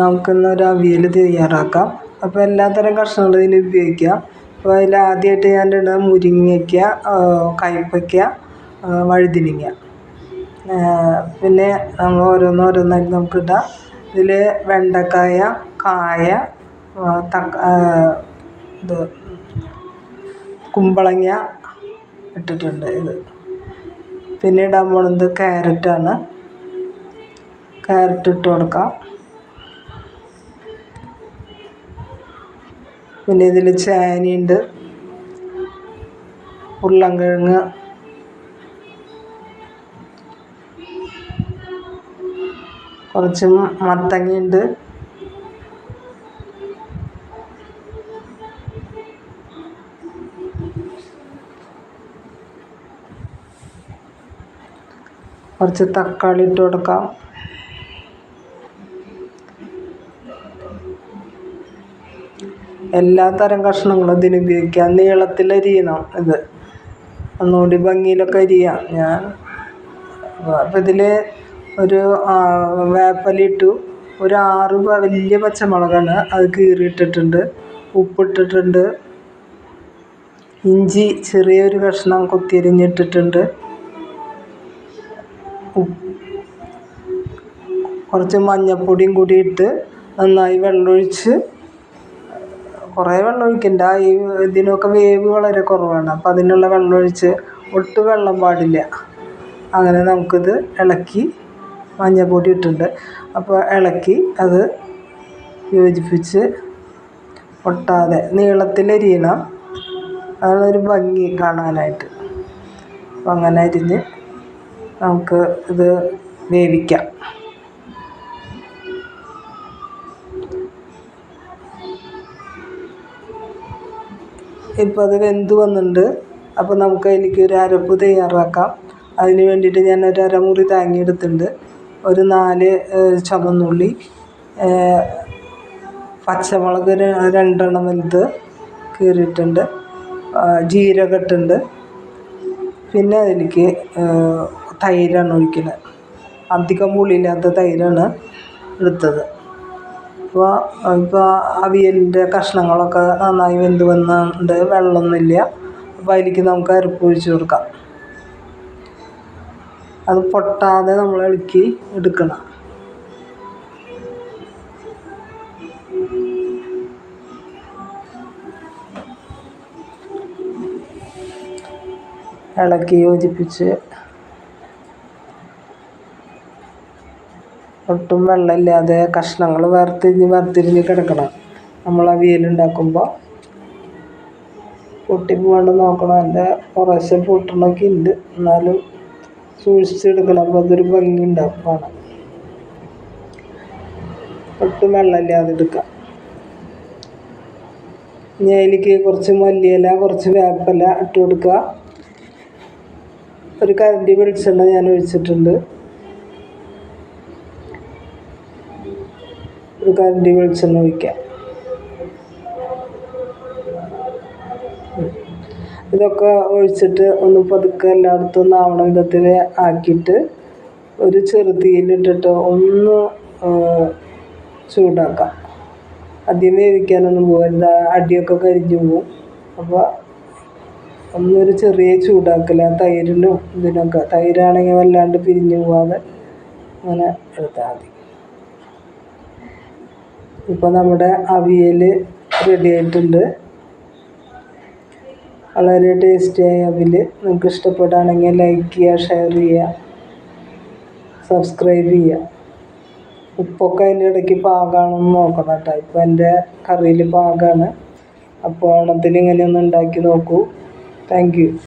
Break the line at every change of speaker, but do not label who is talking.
നമുക്കിന്ന് ഒരു അവിയൽ തയ്യാറാക്കാം. അപ്പോൾ എല്ലാത്തരം കഷ്ണങ്ങളും ഇതിന് ഉപയോഗിക്കാം അപ്പോൾ അതിൽ ആദ്യമായിട്ട് ഞാൻ ഇടുന്നത് മുരിങ്ങയ്ക്ക കയ്പ്പയ്ക്ക വഴുതനങ്ങ. പിന്നെ നമ്മൾ ഓരോന്നോരോന്നായിട്ട് നമുക്കിടാം ഇതിൽ വെണ്ടക്കായ കായ ഇത് കുമ്പളങ്ങ ഇട്ടിട്ടുണ്ട് ഇത്. പിന്നെ ഇടാൻ പോണത് ക്യാരറ്റാണ്. ക്യാരറ്റ് ഇട്ട് കൊടുക്കാം. പിന്നെ ഇതിൽ ചാനിയുണ്ട്. ഉരുളൻകിഴങ്ങ്. കുറച്ച് മത്തങ്ങയുണ്ട്. കുറച്ച് തക്കാളി ഇട്ട് കൊടുക്കാം. എല്ലാ തരം കഷ്ണങ്ങളും ഇതിന് ഉപയോഗിക്കാം. നീളത്തിൽ അരിയണം ഇത്. ഒന്നുകൂടി ഭംഗിയിലൊക്കെ അരിയാം ഞാൻ. അപ്പം ഇതിൽ ഒരു വേപ്പലിട്ടു ഒരു ആറ് വലിയ പച്ചമുളകാണ്. അത് കീറിയിട്ടിട്ടുണ്ട്. ഉപ്പിട്ടിട്ടുണ്ട്. ഇഞ്ചി ചെറിയൊരു കഷ്ണം കൊത്തിയരിഞ്ഞിട്ടിട്ടുണ്ട്. കുറച്ച് മഞ്ഞൾപ്പൊടിയും കൂടി ഇട്ട് നന്നായി വെള്ളമൊഴിച്ച് കുറേ വെള്ളം ഒഴിക്കണ്ട. ഈ ഇതിനൊക്കെ വേവ് വളരെ കുറവാണ്. അപ്പം അതിനുള്ള വെള്ളം ഒഴിച്ച് ഒട്ടും വെള്ളം പാടില്ല. അങ്ങനെ നമുക്കിത് ഇളക്കി മഞ്ഞൾപ്പൊടി ഇട്ടിട്ടുണ്ട്. അപ്പോൾ ഇളക്കി അത് യോജിപ്പിച്ച് ഒട്ടാതെ അതാണ് ഒരു ഭംഗി കാണാനായിട്ട്. അപ്പം അങ്ങനെ അരിഞ്ഞ് നമുക്ക് ഇത് വേവിക്കാം. ഇപ്പോൾ അത് വെന്ത് വന്നിട്ടുണ്ട്. അപ്പോൾ നമുക്ക് അതിലേക്ക് ഒരു അരപ്പ് തയ്യാറാക്കാം. അതിന് വേണ്ടിയിട്ട് ഞാൻ ഒരു അരമുറി തേങ്ങ എടുത്തിട്ടുണ്ട് ഒരു നാല് ചുവന്നുള്ളി പച്ചമുളക് രണ്ടെണ്ണം വലുത് കീറിയിട്ടുണ്ട്. ജീരകം ഇട്ടുണ്ട് പിന്നെ അതിലേക്ക് തൈരാണ് ഒഴിക്കുന്നത് അധികം പുളിയില്ലാത്ത തൈരാണ് എടുത്തത്. അപ്പോൾ ഇപ്പോൾ അവിയലിന്റെ കഷ്ണങ്ങളൊക്കെ നന്നായി വെന്ത് വന്നിട്ടുണ്ട്. വെള്ളമൊന്നുമില്ല. അപ്പോൾ അതിലേക്ക് നമുക്ക് അരപ്പ് ഒഴിച്ച് കൊടുക്കാം. അത് പൊട്ടാതെ നമ്മൾ ഇളക്കി എടുക്കണം. ഇളക്കി യോജിപ്പിച്ച് ഒട്ടും വെള്ളമില്ലാതെ കഷ്ണങ്ങൾ വേർതിരിഞ്ഞ് വേർതിരിഞ്ഞ് കിടക്കണം. നമ്മൾ അവിയലുണ്ടാക്കുമ്പോൾ പൊട്ടിപ്പോകാണ്ട് നോക്കണം. അതിന്റെ കുറേശ്ശെ പൊട്ടണമൊക്കെ ഉണ്ട്. എന്നാലും സൂക്ഷിച്ചെടുക്കണം അപ്പോൾ അതൊരു ഭംഗി ഉണ്ടാവും കാണാൻ. ഒട്ടും വെള്ളമില്ലാതെ എടുക്കാം. ഇനി അതിലേക്ക് കുറച്ച് മല്ലിയില കുറച്ച് വേപ്പില ഇട്ട് കൊടുക്കുക. ഒരു കരണ്ടി വെളിച്ചെണ്ണ ഞാൻ ഒഴിച്ചിട്ടുണ്ട്. ഒരു കറണ്ട് വെളിച്ചെണ്ണ നോക്കാം ഇതൊക്കെ ഒഴിച്ചിട്ട് ഒന്ന് പതുക്കെ എല്ലായിടത്തും ഒന്ന് ആവണ വിധത്തിൽ ആക്കിയിട്ട് ഒരു ചെറുതീയിലിട്ടിട്ട് ഒന്ന് ചൂടാക്കാം. അധികം വേവിക്കാനൊന്നും പോകരുത് അടിയൊക്കെ കരിഞ്ഞു പോവും. അപ്പോൾ ഒന്നൊരു ചെറിയ ചൂടാക്കല തൈരിനും ഇതിനൊക്കെ. തൈരാണെങ്കിൽ വല്ലാണ്ട് പിരിഞ്ഞു പോവാതെ അങ്ങനെ എടുത്താൽ മതി. ഇപ്പോൾ നമ്മുടെ അവിയൽ റെഡി ആയിട്ടുണ്ട്. വളരെ ടേസ്റ്റിയായ അവിൽ നിങ്ങൾക്ക് ഇഷ്ടപ്പെടുകയാണെങ്കിൽ ലൈക്ക് ചെയ്യുക ഷെയർ ചെയ്യുക സബ്സ്ക്രൈബ് ചെയ്യുക. ഉപ്പൊക്കെ അതിന്റെ ഇടയ്ക്ക് പാകമാണെന്ന് നോക്കണം കേട്ടോ. ഇപ്പോൾ എന്റെ കറിയിൽ പാകമാണ് അപ്പോൾ ഓണത്തിന് ഇങ്ങനെ ഒന്ന് ഉണ്ടാക്കി നോക്കൂ. താങ്ക്